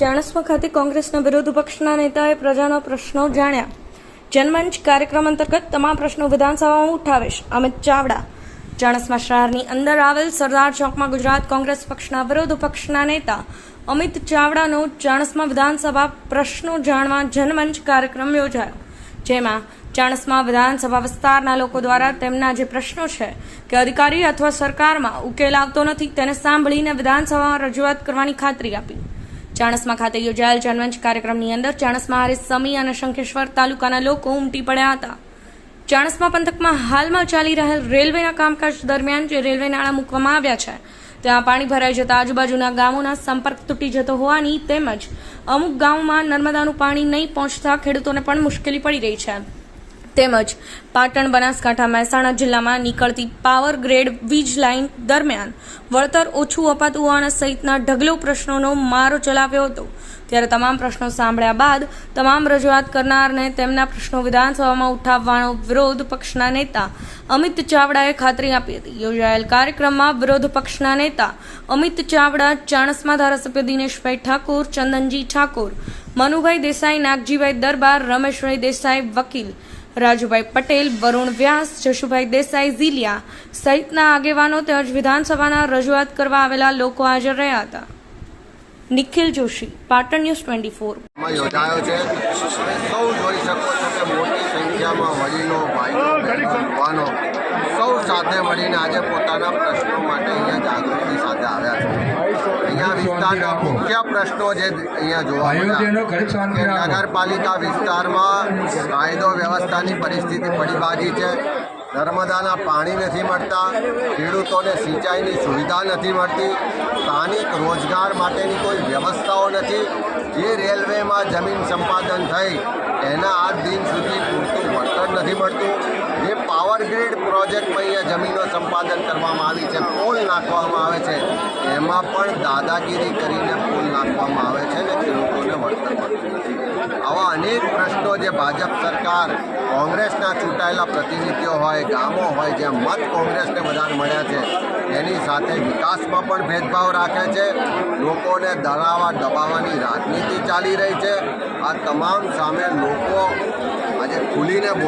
ચાણસ્મા ખાતે કોંગ્રેસના વિરોધ પક્ષના નેતાએ પ્રજાના પ્રશ્નો જાણ્યા. જનમંચ કાર્યક્રમ અંતર્ગત તમામ પ્રશ્નો વિધાનસભામાં ઉઠાવીશ. અમિત ચાવડા, ચાણસ્મા શહેરની અંદર આવેલ સરદાર ચોકમાં ગુજરાત કોંગ્રેસ પક્ષના વિરોધ પક્ષના નેતા અમિત ચાવડાનો ચાણસ્મા વિધાનસભા પ્રશ્નો જાણવા જનમંચ કાર્યક્રમ યોજાયો. જેમાં ચાણસમા વિધાનસભા વિસ્તારના લોકો દ્વારા તેમના જે પ્રશ્નો છે કે અધિકારી અથવા સરકારમાં ઉકેલ આવતો નથી તેને સાંભળીને વિધાનસભામાં રજૂઆત કરવાની ખાતરી આપી. ચાણસ્મા ખાતે યોજાયેલ જનમંચ કાર્યક્રમની અંદર ચાણસ્મા હારે સમી અને શંખેશ્વર તાલુકાના લોકો ઉમટી પડ્યા હતા. ચાણસ્મા પંથકમાં હાલમાં ચાલી રહેલ રેલવેના કામકાજ દરમિયાન જે રેલવે નાળા મૂકવામાં આવ્યા છે, ત્યાં પાણી ભરાઈ જતા આજુબાજુના ગામોના સંપર્ક તૂટી જતો હોવાની તેમજ અમુક ગામોમાં નર્મદાનું પાણી નહીં પહોંચતા ખેડૂતોને પણ મુશ્કેલી પડી રહી છે. તેમજ પાટણ બનાસકાંઠા મહેસાણા જિલ્લામાં નીકળતી પાવર ગ્રેડ વીજ લાઇન દરમિયાન વળતર ઓછું અપાતું હોવાના સહિતના ઢગલો પ્રશ્નોનો મારો ચલાવ્યો હતો. ત્યારે તમામ પ્રશ્નો સાંભળ્યા બાદ તમામ રજૂઆત કરનારને તેમના પ્રશ્નો વિધાનસભામાં ઉઠાવવાનો વિરોધ પક્ષના નેતા અમિત ચાવડાએ ખાતરી આપી હતી. યોજાયેલ કાર્યક્રમમાં વિરોધ પક્ષના નેતા અમિત ચાવડા, ચાણસ્મા ધારાસભ્ય દિનેશભાઈ ઠાકોર, ચંદનજી ઠાકોર, મનુભાઈ દેસાઈ, નાગજીભાઈ દરબાર, રમેશભાઈ દેસાઈ વકીલ રાજુભાઈ પટેલ, વરુણ વ્યાસ, જશુભાઈ દેસાઈ, ઝીલિયા સહિતના આગેવાનો તેમજ વિધાનસભાના રજૂઆત કરવા આવેલા લોકો હાજર રહ્યા હતા. Nikhil Joshi, Patan news twenty four. માં યોજાયો છે. તમે સૌ જોઈ શકો છો કે મોટી સંખ્યામાં વડીલો ભાઈઓ યુવાનો સૌ સાથે મળીને આજે પોતાના પ્રશ્નો માટે અહીંયા જાગૃતિ સાથે આવ્યા છે. અહીંયા વિસ્તારના મુખ્ય પ્રશ્નો જે અહીંયા જોવા મળ્યા. નગરપાલિકા વિસ્તારમાં કાયદો વ્યવસ્થાની પરિસ્થિતિ પડીબાજી છે. નર્મદાના પાણી નથી મળતા, ખેડૂતોને સિંચાઈની સુવિધા નથી મળતી, સ્થાનિક રોજગાર માટેની કોઈ વ્યવસ્થાઓ નથી. જે રેલવેમાં જમીન સંપાદન થઈ, એના આજ દિન સુધી પૂરતું વળતર નથી મળતું. જે પાવર ગ્રીડ પ્રોજેક્ટમાં અહીંયા જમીનો સંપાદન કરવામાં આવી છે, પોલ નાખવામાં આવે છે, એમાં પણ દાદાગીરી કરીને નાખવામાં આવે છે ને ખેડૂતોને વળતર મળતું નથી. આવા અનેક પ્રશ્નો જે ભાજપ સરકાર, કોંગ્રેસના ચૂંટાયેલા પ્રતિનિધિઓ હોય, ગામો હોય, જ્યાં મત કોંગ્રેસને બધાને મળ્યા છે, એની સાથે વિકાસમાં પણ ભેદભાવ રાખે છે. લોકોને દળાવા દબાવવાની રાજનીતિ ચાલી રહી છે. આ તમામ સામે લોકો આજે ખુલીને બોલ